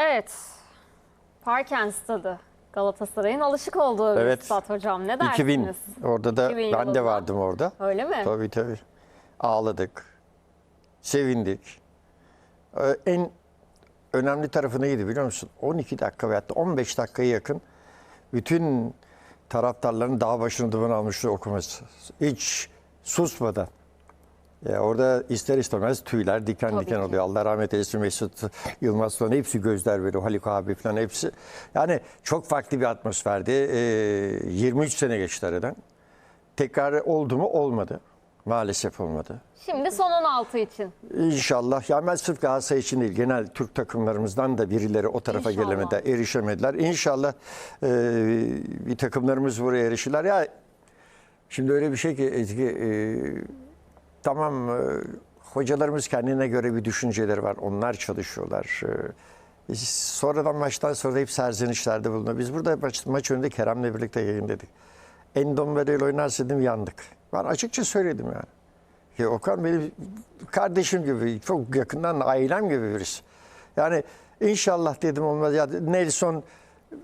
Evet. Parken Stadı. Galatasaray'ın alışık olduğu bir Evet. stat hocam. Ne dersiniz? 2000. Orada da 2000 ben de vardım orada. Öyle mi? Tabii tabii. Ağladık. Sevindik. Ee, En önemli tarafı neydi biliyor musun? 12 dakika veyahut da 15 dakikaya yakın bütün taraftarların dağ başını duman almıştı okuması. Hiç susmadan. Ya orada ister istemez tüyler diken Tabii diken ki. oluyor. Allah rahmet eylesin Mesut Yılmaz falan hepsi gözler veriyor. Haluk abi falan hepsi. Yani çok farklı bir atmosferdi. Ee, 23 sene geçti aradan. Tekrar oldu mu? Olmadı. Maalesef olmadı. Şimdi son 16 için. İnşallah. Ya ben sırf Galatasaray için değil, genel Türk takımlarımızdan da birileri o tarafa İnşallah. gelemediler, erişemediler. İnşallah e, bir takımlarımız buraya erişirler. Ya şimdi öyle bir şey ki Ezgi, e, tamam e, hocalarımız kendine göre bir düşünceleri var. Onlar çalışıyorlar. E, sonradan maçtan sonra hep serzenişlerde bulunuyor. Biz burada maç, maç önünde Kerem'le birlikte yayınladık. Endombele ile oynarsa dedim yandık. Ben açıkça söyledim yani. Ya Okan benim kardeşim gibi, çok yakından ailem gibi birisi. Yani inşallah dedim olmaz. Ya Nelson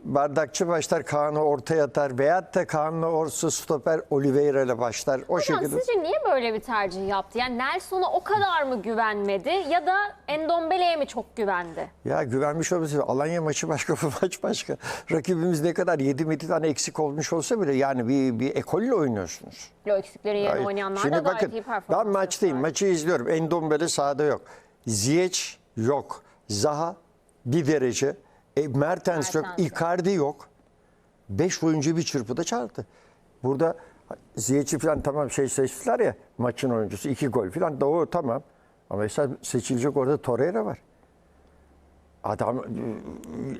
bardakçı başlar, Kaan'ı ortaya atar. Veyahut da Kaan'la orta stoper Oliveira ile başlar. O Hocam şekilde. sizce niye böyle bir tercih yaptı? Yani Nelson'a o kadar mı güvenmedi ya da Endombele'ye mi çok güvendi? Ya güvenmiş olması Alanya maçı başka, bu maç başka. Rakibimiz ne kadar 7 tane eksik olmuş olsa bile yani bir, bir ekolle oynuyorsunuz. O eksikleri yerine Hayır. oynayanlar Şimdi da gayet bakın iyi performans ben maçtayım. Maçı izliyorum. Endombele sahada yok. Ziyech yok. Zaha bir derece. E, Mertens yok. Mertens yok. Icardi yok. Beş oyuncu bir çırpıda çarptı. Burada Ziyech'i falan tamam şey seçtiler ya maçın oyuncusu. iki gol falan doğru tamam. Ama mesela seçilecek orada Torreira var. Adam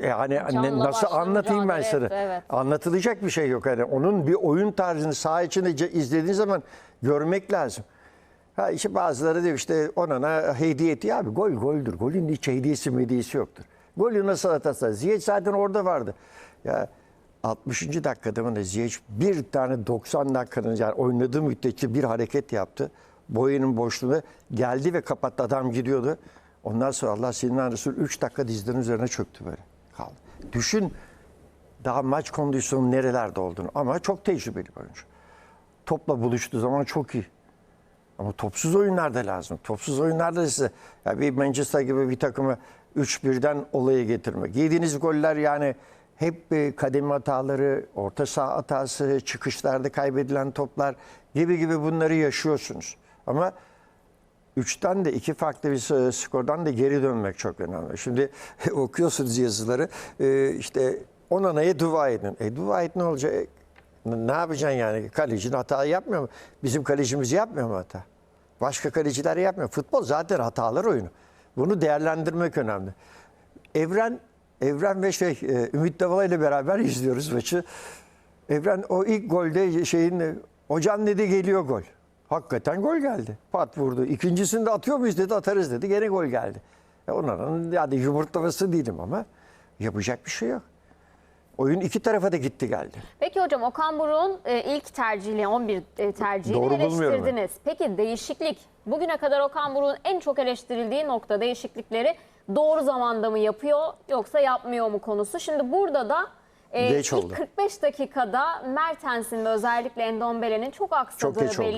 e, yani Canla nasıl anlatayım ben sana? evet. Anlatılacak bir şey yok. Yani onun bir oyun tarzını saha içinde ce- izlediğin zaman görmek lazım. Ha işte bazıları diyor işte ona hediye etti. Abi gol goldür. Golün hiç hediyesi mediyesi yoktur. Golü nasıl atarsa. Ziyech zaten orada vardı. Ya 60. dakikada mı Ziyech bir tane 90 dakikanın yani oynadığı müddetçe bir hareket yaptı. Boyunun boşluğuna geldi ve kapattı. Adam gidiyordu. Ondan sonra Allah senin Resul 3 dakika dizlerinin üzerine çöktü böyle. Kaldı. Düşün daha maç kondisyonu nerelerde olduğunu ama çok tecrübeli bir oyuncu. Topla buluştuğu zaman çok iyi. Ama topsuz oyunlarda lazım. Topsuz oyunlarda ise ya bir Manchester gibi bir takımı 3-1'den olaya getirmek. Yediğiniz goller yani hep e, kademe hataları, orta saha hatası, çıkışlarda kaybedilen toplar gibi gibi bunları yaşıyorsunuz. Ama Üçten de iki farklı bir skordan da geri dönmek çok önemli. Şimdi okuyorsunuz yazıları e, işte Onana'ya dua edin. E dua et ne olacak? E, ne yapacaksın yani? Kalecinin hata yapmıyor mu? Bizim kalecimiz yapmıyor mu hata? Başka kaleciler yapmıyor. Futbol zaten hatalar oyunu. Bunu değerlendirmek önemli. Evren Evren ve şey e, Ümit Davala ile beraber izliyoruz maçı. Evren o ilk golde şeyin hocam dedi geliyor gol. Hakikaten gol geldi. Pat vurdu. İkincisini de atıyor muyuz dedi atarız dedi. Gene gol geldi. E onların yani yumurtlaması değilim ama yapacak bir şey yok. Oyun iki tarafa da gitti geldi. Peki hocam Okan Buruk'un e, ilk tercihiyle 11 e, tercihini Doğru eleştirdiniz. Peki değişiklik bugüne kadar Okan Buruk'un en çok eleştirildiği nokta değişiklikleri doğru zamanda mı yapıyor yoksa yapmıyor mu konusu. Şimdi burada da e, Geç ilk oldu. 45 dakikada Mertens'in ve özellikle Endombele'nin çok Çok aksadığı geç oldu.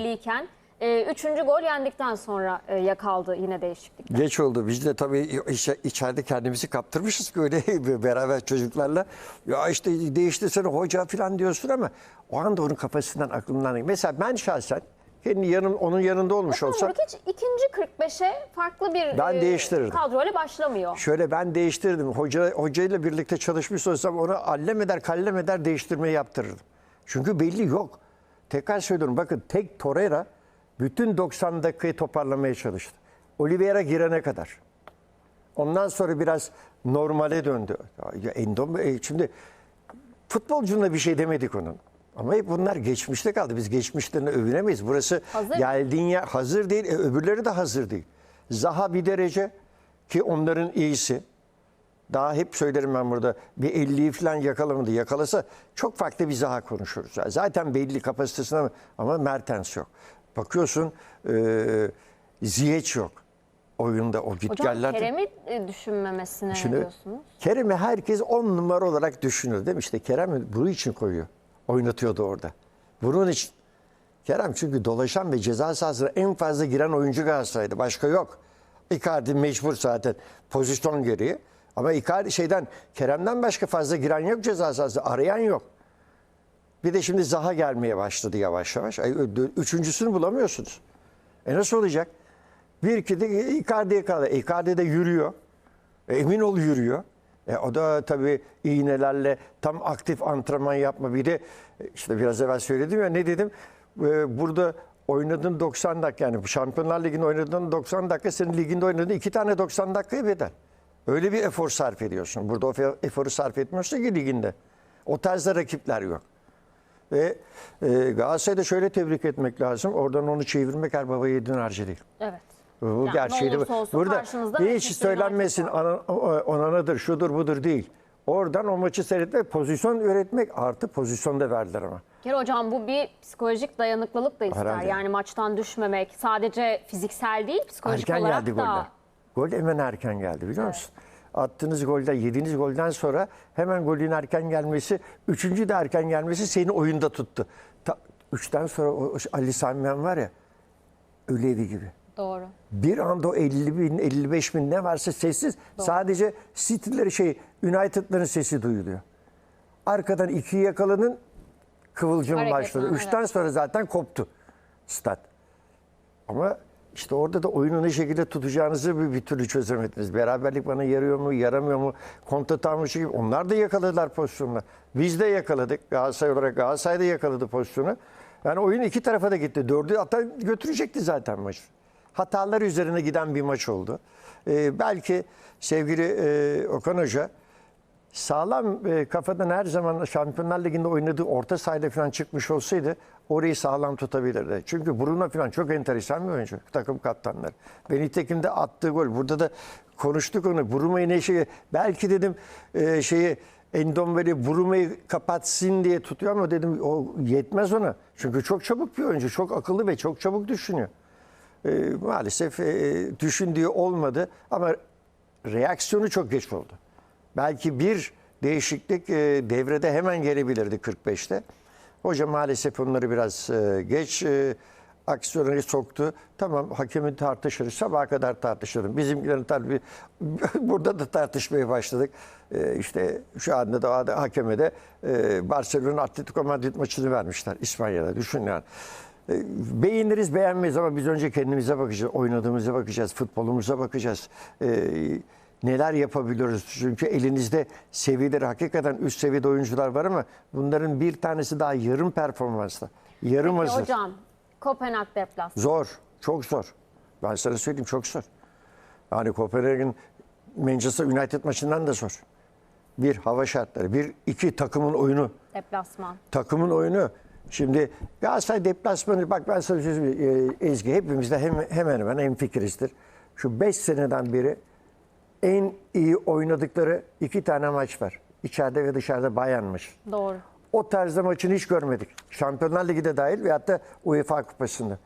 E, üçüncü gol yendikten sonra e, yakaldı yine değişiklikler. Geç oldu. Biz de tabii içe- içeride kendimizi kaptırmışız ki öyle beraber çocuklarla. Ya işte değiştirsene hoca falan diyorsun ama o anda onun kafasından aklından. Mesela ben şahsen kendi yanım onun yanında olmuş olsam Buruk hiç ikinci 45'e farklı bir Ben e, değiştirirdim. kadroyla başlamıyor. Şöyle ben değiştirdim. Hoca hocayla birlikte çalışmış olsam onu allem eder kallem eder değiştirmeyi yaptırırdım. Çünkü belli yok. Tekrar söylüyorum bakın tek Torreira bütün 90 dakikayı toparlamaya çalıştı. Oliveira girene kadar. Ondan sonra biraz normale döndü. Ya Endom, e, şimdi futbolcunun da bir şey demedik onun. Ama hep bunlar geçmişte kaldı. Biz geçmişlerini övünemeyiz. Burası Hazır. geldiğin yer hazır değil. E, öbürleri de hazır değil. Zaha bir derece ki onların iyisi. Daha hep söylerim ben burada bir 50'yi falan yakalamadı. Yakalasa çok farklı bir Zaha konuşuruz. Zaten belli kapasitesine ama Mertens yok. Bakıyorsun e, Ziyech yok. oyunda o Hocam gitgellerde. Kerem'i e, düşünmemesine Şimdi ne diyorsunuz? Kerem'i herkes on numara olarak düşünür değil mi? İşte Kerem bunun için koyuyor. Oynatıyordu orada. Bunun için. Kerem çünkü dolaşan ve ceza sahasına en fazla giren oyuncu Galatasaray'dı. Başka yok. Icardi mecbur zaten pozisyon gereği. Ama Icardi şeyden Kerem'den başka fazla giren yok ceza sahasına. Arayan yok. Bir de şimdi Zaha gelmeye başladı yavaş yavaş. Üçüncüsünü bulamıyorsunuz. E nasıl olacak? Bir iki de Icardi'ye kaldı. Icardi de yürüyor. E, emin ol yürüyor. E, o da tabii iğnelerle tam aktif antrenman yapma. Bir de e, işte biraz evvel söyledim ya ne dedim? E, burada oynadığın 90 dakika yani Şampiyonlar Ligi'nde oynadığın 90 dakika senin liginde oynadığın iki tane 90 dakikaya bedel. Öyle bir efor sarf ediyorsun. Burada o eforu sarf etmiyorsun ki liginde. O tarzda rakipler yok. Ve e, Galatasaray'da şöyle tebrik etmek lazım. Oradan onu çevirmek her baba yiğidin harcı değil. Evet. Bu Yani gerçeği de burada hiç söylenmesin onanadır, şudur budur değil. Oradan o maçı seyretmek, pozisyon üretmek artı pozisyon da verdiler ama. Kere hocam bu bir psikolojik dayanıklılık da ister. Herhalde. Yani maçtan düşmemek sadece fiziksel değil psikolojik Erken olarak geldi da. goller. Gol hemen erken geldi biliyor musun? Attığınız golden, yediğiniz golden sonra hemen golün erken gelmesi, üçüncü de erken gelmesi seni oyunda tuttu. Ta, üçten sonra o, Ali Sami var ya, öyle gibi. Doğru. Bir anda o 50 bin, 55 bin ne varsa sessiz. Sadece City'leri şey, United'ların sesi duyuluyor. Arkadan ikiyi yakalanın, kıvılcım başladı. Üçten evet. sonra zaten koptu stat. Ama işte orada da oyunu ne şekilde tutacağınızı bir, bir türlü çözemediniz. Beraberlik bana yarıyor mu, yaramıyor mu? Kontra tahammülü gibi. Onlar da yakaladılar pozisyonla. Biz de yakaladık. Galatasaray olarak Galatasaray da yakaladı pozisyonu. Yani oyun iki tarafa da gitti. Dördü hatta götürecekti zaten maç. Hatalar üzerine giden bir maç oldu. Ee, belki sevgili e, Okan Hoca sağlam e, kafadan her zaman Şampiyonlar Ligi'nde oynadığı orta sahayla falan çıkmış olsaydı orayı sağlam tutabilirdi. Çünkü Bruno falan çok enteresan bir oyuncu takım kaptanları. Ve nitekim de attığı gol. Burada da konuştuk onu. Bruno'yu ne şey belki dedim e, şeyi Endombele Bruno'yu kapatsın diye tutuyor ama dedim o yetmez ona. Çünkü çok çabuk bir oyuncu. Çok akıllı ve çok çabuk düşünüyor. E, maalesef e, düşündüğü olmadı ama reaksiyonu çok geç oldu. Belki bir değişiklik e, devrede hemen gelebilirdi 45'te. Hoca maalesef onları biraz e, geç e, aksiyona soktu. Tamam hakemi tartışırız. Sabaha kadar tartışırım. Bizimkilerin tabii burada da tartışmaya başladık. E, işte şu anda da hakeme de e, Barcelona Atletico Madrid maçını vermişler İspanya'da. Düşün yani. E, Beğeniriz beğenmeyiz ama biz önce kendimize bakacağız. Oynadığımıza bakacağız. Futbolumuza bakacağız. E, neler yapabiliyoruz? Çünkü elinizde seviyeleri hakikaten üst seviyede oyuncular var ama bunların bir tanesi daha yarım performansla. Yarım Peki hazır. hocam Kopenhag deplasmanı. Zor. Çok zor. Ben sana söyleyeyim çok zor. Yani Kopenhag'ın Manchester United maçından da zor. Bir hava şartları. Bir iki takımın oyunu. Deplasman. Takımın oyunu. Şimdi Galatasaray deplasmanı bak ben sana söyleyeyim e, Ezgi hepimizde hem, hemen hemen en fikirizdir. Şu 5 seneden beri en iyi oynadıkları iki tane maç var. İçeride ve dışarıda Bayern maçı. Doğru. O tarzda maçını hiç görmedik. Şampiyonlar Ligi de dahil veyahut da UEFA Kupası'nda.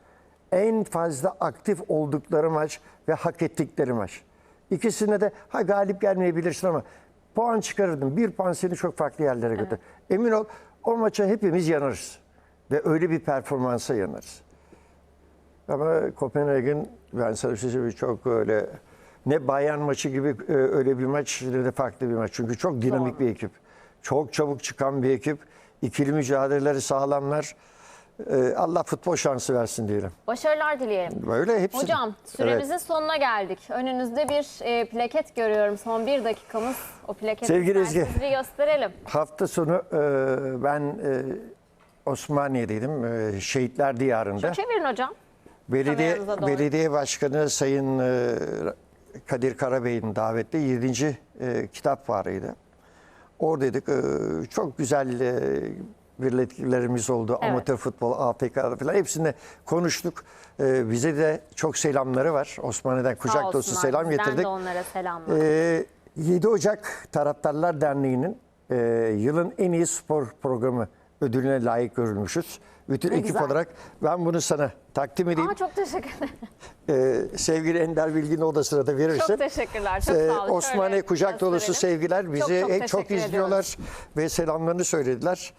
En fazla aktif oldukları maç ve hak ettikleri maç. İkisine de ha galip gelmeyebilirsin ama puan çıkarırdın. Bir puan seni çok farklı yerlere götür. Emin ol o maça hepimiz yanarız. Ve öyle bir performansa yanarız. Ama Kopenhag'ın ben sana çok öyle ne Bayern maçı gibi e, öyle bir maç ne de farklı bir maç. Çünkü çok dinamik Doğru. bir ekip. Çok çabuk çıkan bir ekip. İkili mücadeleleri sağlamlar. E, Allah futbol şansı versin diyelim. Başarılar dileyelim. Böyle hepsi. Hocam süremizin sonuna geldik. Önünüzde bir e, plaket görüyorum. Son bir dakikamız. O plaketi Sevgili Ezgi. gösterelim. Hafta sonu e, ben e, Osmaniye'deydim. E, Şehitler Diyarı'nda. Çevirin hocam. Belediye. Belediye Başkanı Sayın e, Kadir Karabey'in davetli 7. E, kitap fuarıydı. Oradaydık. E, çok güzel e, birliklerimiz oldu. Evet. Amatör futbol, APK'da falan hepsinde konuştuk. E, bize de çok selamları var. Osmaniye'den kucak dolusu selam Bizden getirdik. de onlara selamlar. Ee, 7 Ocak Taraftarlar Derneği'nin e, yılın en iyi spor programı ödülüne layık görülmüşüz. Bütün Ne ekip güzel. olarak ben bunu sana takdim edeyim. Aa, çok teşekkür ederim. Ee, sevgili Ender Bilgin odasına da verirsin. Çok teşekkürler. Çok Ee, sağ olun. Osmaniye kucak dolusu gösterelim. sevgiler. Bizi Çok çok en çok izliyorlar ve selamlarını söylediler.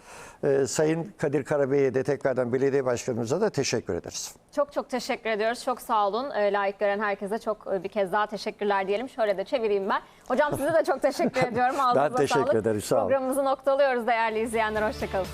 Ee, Sayın Kadir Karabey'e de tekrardan belediye başkanımıza da teşekkür ederiz. Çok çok teşekkür ediyoruz. Çok sağ olun. Ee, layık gören herkese çok e, bir kez daha teşekkürler diyelim. Şöyle de çevireyim ben. Hocam size de çok teşekkür ediyorum. Ağzınıza teşekkür sağlık. ederim, sağ olun. Programımızı noktalıyoruz değerli izleyenler. Hoşçakalın.